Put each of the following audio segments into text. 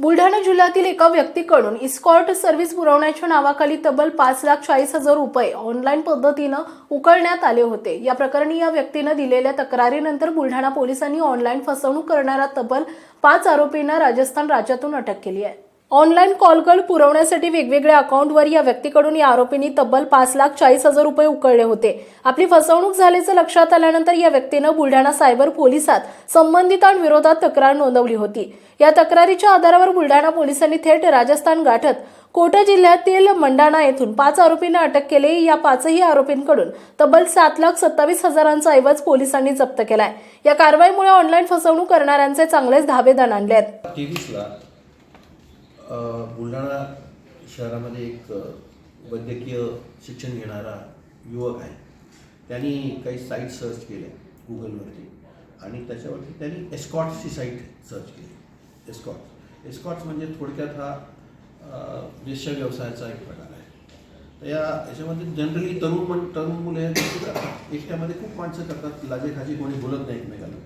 बुलढाणा जिल्ह्यातील एका व्यक्तीकडून इस्कॉर्ट सर्व्हिस पुरवण्याच्या नावाखाली तब्बल पाच लाख चाळीस हजार रुपये ऑनलाईन पद्धतीनं उकळण्यात आले होते. या प्रकरणी या व्यक्तीनं दिलेल्या तक्रारीनंतर बुलढाणा पोलिसांनी ऑनलाईन फसवणूक करणाऱ्या तब्बल पाच आरोपींना राजस्थान राज्यातून अटक केली आहे. ऑनलाईन कॉलगळ पुरवण्यासाठी वेगवेगळ्या अकाउंटवर या व्यक्तीकडून या आरोपींनी तब्बल पाच लाख चाळीस हजार रुपये उकळले होते. आपली फसवणूक झाल्याचं लक्षात आल्यानंतर या व्यक्तीनं बुलढाणा सायबर पोलिसात संबंधितांविरोधात तक्रार नोंदवली होती. या तक्रारीच्या आधारावर बुलढाणा पोलिसांनी थेट राजस्थान गाठत कोटा जिल्ह्यातील मंडाणा येथून पाच आरोपींना अटक केली. या पाचही आरोपींकडून तब्बल सात लाख सत्तावीस हजारांचा ऐवज पोलिसांनी जप्त केलाय. या कारवाईमुळे ऑनलाईन फसवणूक करणाऱ्यांचे चांगलेच धाबेदान आणले आहेत बुलढाणा शहरामध्ये एक वैद्यकीय शिक्षण घेणारा युवक आहे. त्यांनी काही साईट सर्च केल्या गुगलवरती आणि त्याच्यावरती त्यांनी एस्कॉट्सची साईट सर्च केली. एस्कॉट्स. एस्कॉट्स म्हणजे थोडक्यात हा अ, वेश्या व्यवसायाचा एक प्रकार आहे. तर या याच्यामध्ये जनरली तरुण पण तरुण मुले हे एकट्यामध्ये खूप माणसं करतात लाजेखाजी कोणी बोलत नाही एकमेकाला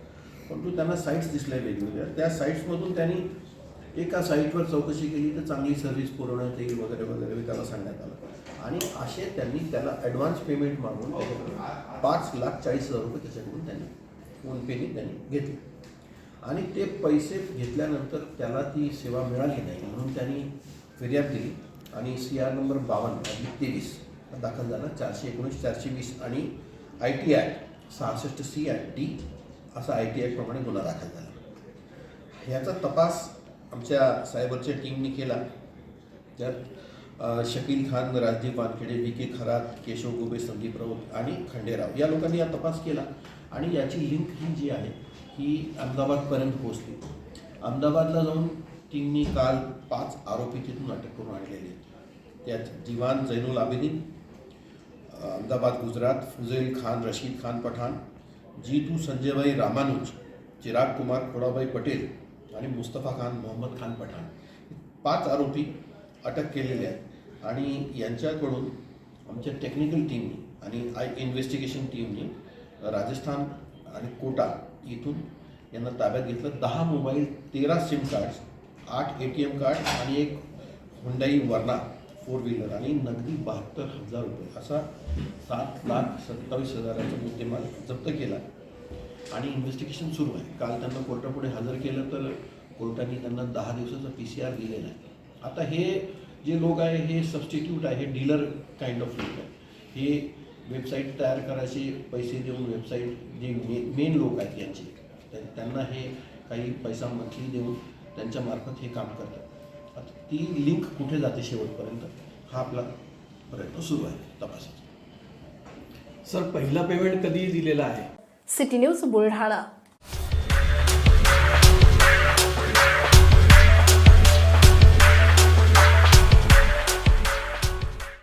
परंतु त्यांना साईट्स दिसल्या वेगवेगळ्या. त्या साईट्समधून त्यांनी एका साईटवर चौकशी केली तर चांगली सर्व्हिस पुरवण्यात येईल वगैरे वगैरे त्याला सांगण्यात आलं. आणि असे त्यांनी त्याला ॲडव्हान्स पेमेंट मागून पाच लाख चाळीस हजार रुपये त्याच्याकडून त्यांनी फोनपेने त्यांनी घेतले. आणि ते पैसे घेतल्यानंतर त्याला ती सेवा मिळाली नाही म्हणून त्यांनी फिर्याद दिली. आणि सी आर नंबर बावन्न आणि तेवीस दाखल झाला. चारशे एकोणीस चारशे वीस आणि आय टी आय सहासष्ट सी आय टी असा आय टी आयप्रमाणे गुन्हा दाखल झाला. ह्याचा तपास आमच्या सायबरच्या टीमने केला. त्यात शकील खान राजदीप वानखेडे व्ही के खरात केशव गोबे संदीप राऊत आणि खंडेराव. या लोकांनी या तपास केला आणि याची लिंक ही जी आहे ही अहमदाबादपर्यंत पोहोचली. अहमदाबादला जाऊन टीमनी काल पाच आरोपी तिथून अटक करून आणलेले त्यात दिवान जैनुल आबिदीन अहमदाबाद गुजरात फुझैल खान रशीद खान पठाण जीतू संजयभाई रामानुज चिराग कुमार खोडाभाई पटेल आणि मुस्तफा खान मोहम्मद खान पठाण पाच आरोपी अटक केलेले आहेत. आणि यांच्याकडून आमच्या टेक्निकल टीमनी आणि आय इन्व्हेस्टिगेशन टीमनी राजस्थान आणि कोटा इथून यांना ताब्यात घेतलं. दहा मोबाईल तेरा सिम कार्ड्स आठ ए टी एम कार्ड आणि एक हुंडाई वर्णा फोर व्हीलर आणि नगदी बहात्तर हजार रुपये असा सात लाख सत्तावीस हजाराचा मुद्देमाल जप्त केला. आणि इन्व्हेस्टिगेशन सुरू आहे. काल त्यांना कोर्टापुढे हजर केलं तर कोर्टाने त्यांना दहा दिवसाचा पी सी आर दिलेला आहे. आता हे जे लोक आहे हे सबस्टिट्यूट आहे हे डीलर काइंड ऑफ लोक आहे. हे वेबसाईट तयार करायचे पैसे देऊन वेबसाईट जे मे मेन लोक आहेत यांचे त्यांना हे काही पैसा मंथली देऊन त्यांच्या मार्फत हे काम करतात. आता ती लिंक कुठे जाते शेवटपर्यंत? हा आपला प्रयत्न सुरू आहे. तपासाचा सर पहिला पेमेंट कधी दिलेला आहे? City news Buldhana.